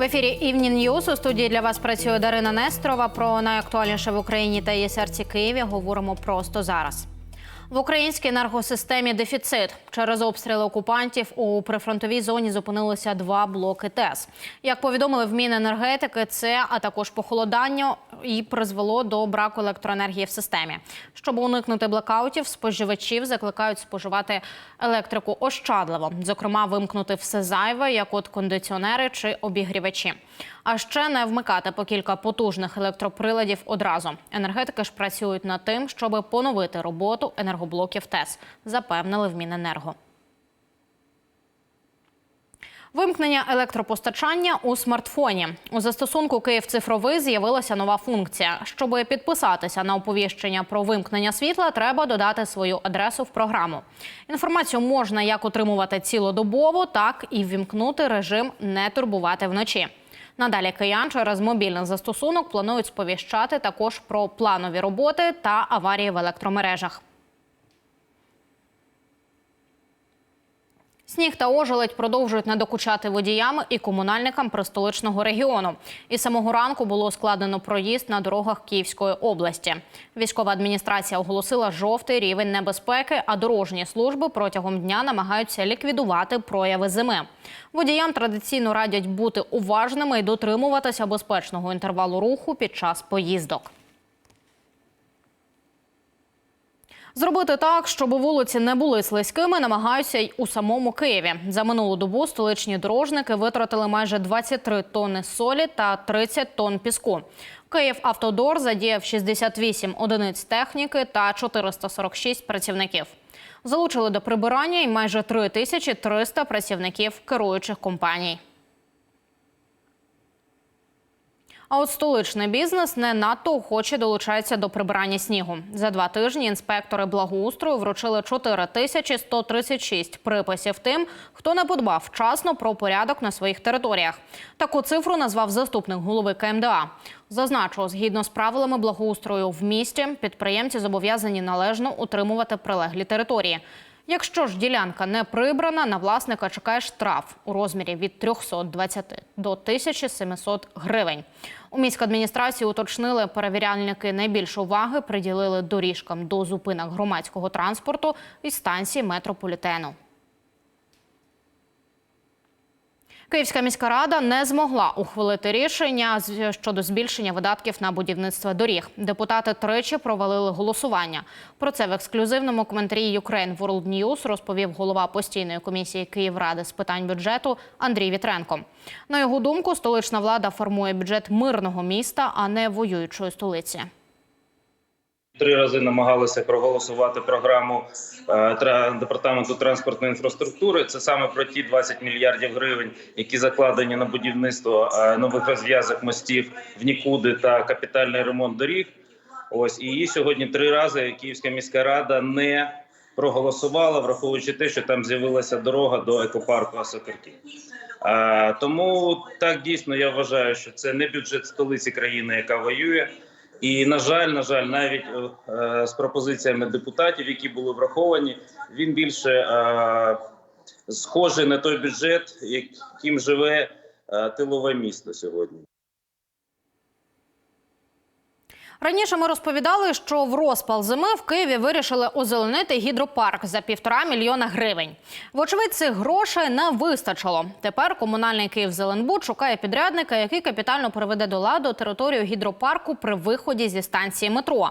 В ефірі Evening News. у студії для вас працює Дарина Нестрова. Про найактуальніше в Україні та її серці Києві говоримо просто зараз. В українській енергосистемі дефіцит через обстріли окупантів у прифронтовій зоні зупинилися два блоки ТЕС. Як повідомили в Міненергетики, це а також похолодання і призвело до браку електроенергії в системі. Щоб уникнути блекаутів, споживачів закликають споживати електрику ощадливо, зокрема, вимкнути все зайве, як от кондиціонери чи обігрівачі. А ще не вмикати по кілька потужних електроприладів одразу. Енергетики ж працюють над тим, щоб поновити роботу енергоблоків ТЕС, запевнили в Міненерго. Вимкнення електропостачання у смартфоні у застосунку Київ цифровий з'явилася нова функція. Щоб підписатися на оповіщення про вимкнення світла, треба додати свою адресу в програму. Інформацію можна як отримувати цілодобово, так і ввімкнути режим не турбувати вночі. Надалі киян через мобільний застосунок планують сповіщати також про планові роботи та аварії в електромережах. Сніг та ожеледь продовжують надокучати водіям і комунальникам пристоличного регіону. І самого ранку було складено проїзд на дорогах Київської області. Військова адміністрація оголосила жовтий рівень небезпеки, а дорожні служби протягом дня намагаються ліквідувати прояви зими. Водіям традиційно радять бути уважними і дотримуватися безпечного інтервалу руху під час поїздок. Зробити так, щоб вулиці не були слизькими, намагаються й у самому Києві. За минулу добу столичні дорожники витратили майже 23 тонни солі та 30 тонн піску. Київ Автодор задіяв 68 одиниць техніки та 446 працівників. Залучили до прибирання й майже 3300 працівників керуючих компаній. А от столичний бізнес не надто охоче долучається до прибирання снігу. За два тижні інспектори благоустрою вручили 4136 приписів тим, хто не подбав вчасно про порядок на своїх територіях. Таку цифру назвав заступник голови КМДА. Зазначу, згідно з правилами благоустрою в місті, підприємці зобов'язані належно утримувати прилеглі території. Якщо ж ділянка не прибрана, на власника чекає штраф у розмірі від 320 до 1700 гривень. У міськадміністрації уточнили, перевіряльники найбільше уваги приділили доріжкам до зупинок громадського транспорту і станції метрополітену. Київська міська рада не змогла ухвалити рішення щодо збільшення видатків на будівництво доріг. Депутати тричі провалили голосування. Про це в ексклюзивному коментарі Ukraine World News розповів голова постійної комісії Київради з питань бюджету Андрій Вітренко. На його думку, столична влада формує бюджет мирного міста, а не воюючої столиці. Три рази намагалися проголосувати програму е, департаменту транспортної інфраструктури. Це саме про ті 20 мільярдів гривень, які закладені на будівництво е, нових розв'язок мостів в нікуди та капітальний ремонт доріг. Ось і сьогодні три рази Київська міська рада не проголосувала, враховуючи те, що там з'явилася дорога до екопарку Асокерті. Е, Тому так дійсно я вважаю, що це не бюджет столиці країни, яка воює. І на жаль, на жаль, навіть е, е, з пропозиціями депутатів, які були враховані, він більше е, схожий на той бюджет, яким живе е, тилове місто сьогодні. Раніше ми розповідали, що в розпал зими в Києві вирішили озеленити гідропарк за півтора мільйона гривень. Вочевидь, цих грошей не вистачило. Тепер комунальний Київзеленбуд шукає підрядника, який капітально приведе до ладу територію гідропарку при виході зі станції метро.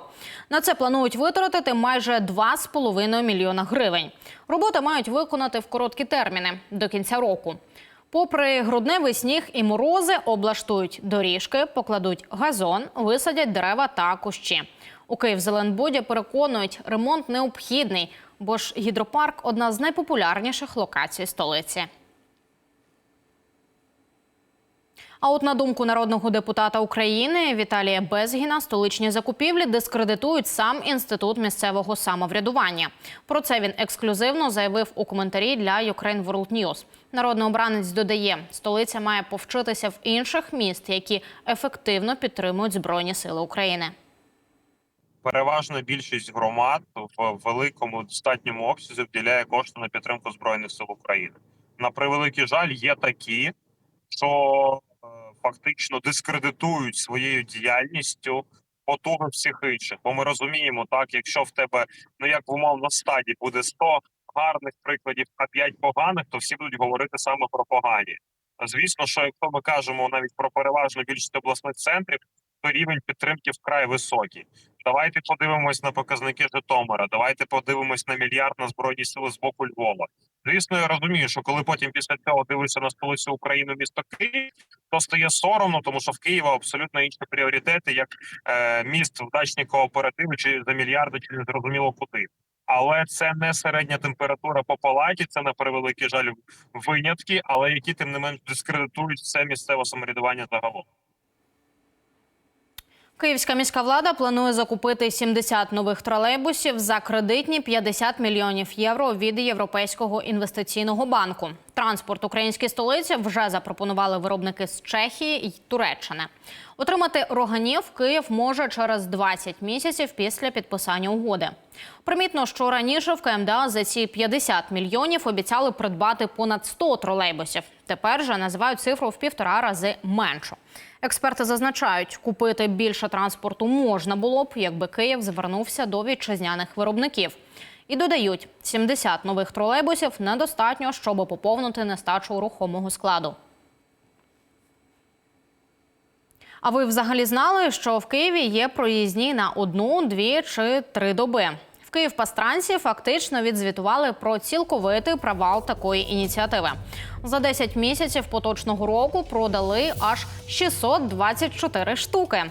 На це планують витратити майже 2,5 мільйона гривень. Роботи мають виконати в короткі терміни до кінця року. Попри грудневий сніг і морози, облаштують доріжки, покладуть газон, висадять дерева та кущі. У Київзеленбуді переконують, ремонт необхідний, бо ж гідропарк одна з найпопулярніших локацій столиці. А от на думку народного депутата України Віталія Безгіна, столичні закупівлі дискредитують сам інститут місцевого самоврядування. Про це він ексклюзивно заявив у коментарі для Ukraine World News. Народний обранець додає, столиця має повчитися в інших міст, які ефективно підтримують збройні сили України. переважна більшість громад в великому достатньому обсязі вділяє кошти на підтримку збройних сил України. На превеликий жаль, є такі, що фактично дискредитують своєю діяльністю потуги всіх інших. Бо ми розуміємо, так якщо в тебе ну як в умовно стаді буде 100 гарних прикладів, а 5 поганих, то всі будуть говорити саме про погані. Звісно, що якщо ми кажемо навіть про переважну більшість обласних центрів, то рівень підтримки вкрай високий. Давайте подивимось на показники Житомира. Давайте подивимось на мільярд на збройні сили з боку Львова. Звісно, я розумію, що коли потім після цього дивишся на столицю України, місто Київ, то стає соромно, тому що в Києва абсолютно інші пріоритети, як е, міст вдачні кооперативи, чи за мільярди, чи не зрозуміло куди. Але це не середня температура по палаті, це на превеликий жаль винятки, але які тим не менш дискредитують все місцеве самоврядування загалом. Київська міська влада планує закупити 70 нових тролейбусів за кредитні 50 мільйонів євро від Європейського інвестиційного банку. Транспорт українській столиці вже запропонували виробники з Чехії й Туреччини. Отримати роганів Київ може через 20 місяців після підписання угоди. Примітно, що раніше в КМДА за ці 50 мільйонів обіцяли придбати понад 100 тролейбусів. Тепер же називають цифру в півтора рази меншу. Експерти зазначають, купити більше транспорту можна було б, якби Київ звернувся до вітчизняних виробників. І додають, 70 нових тролейбусів недостатньо, щоб поповнити нестачу рухомого складу. А ви взагалі знали, що в Києві є проїзні на одну, дві чи три доби? В Київпастранці фактично відзвітували про цілковитий провал такої ініціативи. За 10 місяців поточного року продали аж 624 штуки.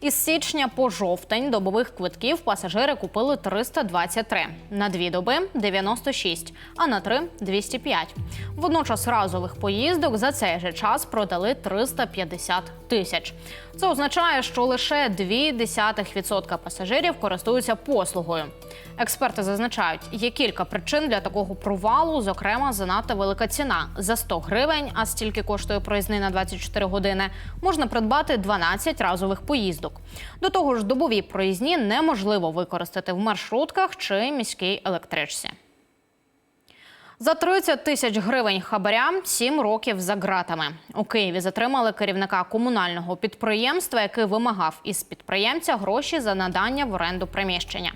Із січня по жовтень добових квитків пасажири купили 323, на дві доби 96, а на три 205. Водночас разових поїздок за цей же час продали 350 тисяч. Це означає, що лише 0,2% пасажирів користуються послугою. Експерти зазначають, є кілька причин для такого провалу, зокрема, занадто велика ціна за 100 гривень, а стільки коштує проїзний на 24 години. Можна придбати 12 разових поїздок. До того ж, добові проїзні неможливо використати в маршрутках чи міській електричці. За 30 тисяч гривень хабаря 7 років за ґратами. У Києві затримали керівника комунального підприємства, який вимагав із підприємця гроші за надання в оренду приміщення.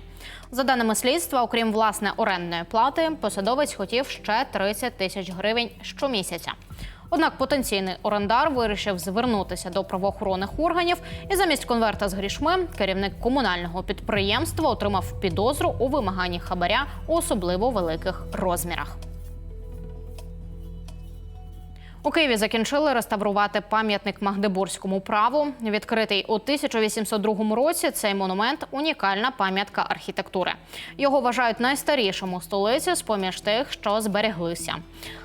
За даними слідства, окрім власне орендної плати, посадовець хотів ще 30 тисяч гривень щомісяця. Однак потенційний орендар вирішив звернутися до правоохоронних органів, і замість конверта з грішми керівник комунального підприємства отримав підозру у вимаганні хабаря у особливо великих розмірах. У Києві закінчили реставрувати пам'ятник Магдебурзькому праву. Відкритий у 1802 році цей монумент унікальна пам'ятка архітектури. Його вважають найстарішим у столиці з поміж тих, що збереглися.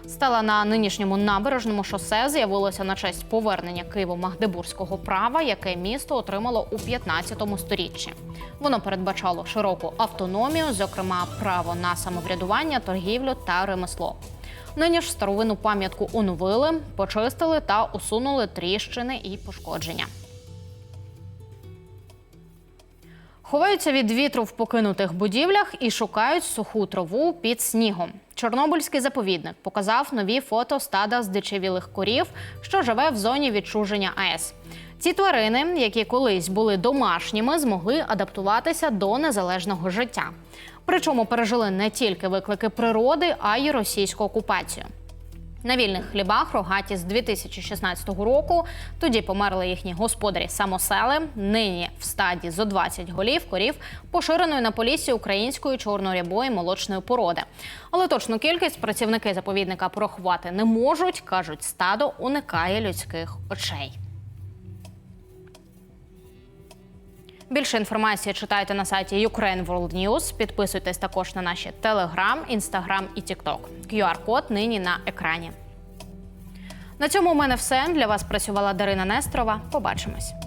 Стала на нинішньому набережному шосе з'явилося на честь повернення Києво-Магдебурзького права, яке місто отримало у 15 сторіччі. Воно передбачало широку автономію, зокрема право на самоврядування, торгівлю та ремесло. Нині ж старовину пам'ятку оновили, почистили та усунули тріщини і пошкодження. Ховаються від вітру в покинутих будівлях і шукають суху траву під снігом. Чорнобильський заповідник показав нові фото стада здичавілих корів, що живе в зоні відчуження АЕС. Ці тварини, які колись були домашніми, змогли адаптуватися до незалежного життя. Причому пережили не тільки виклики природи, а й російську окупацію. На вільних хлібах рогаті з 2016 року. Тоді померли їхні господарі самосели. Нині стаді зо 20 голів корів поширеної на полісі української чорнорябої молочної породи. Але точну кількість працівники заповідника порахувати не можуть. кажуть, стадо уникає людських очей. Більше інформації читайте на сайті Ukraine World News. Підписуйтесь також на наші Telegram, Instagram і TikTok. QR-код нині на екрані. На цьому у мене все. Для вас працювала Дарина Нестерова. Побачимось.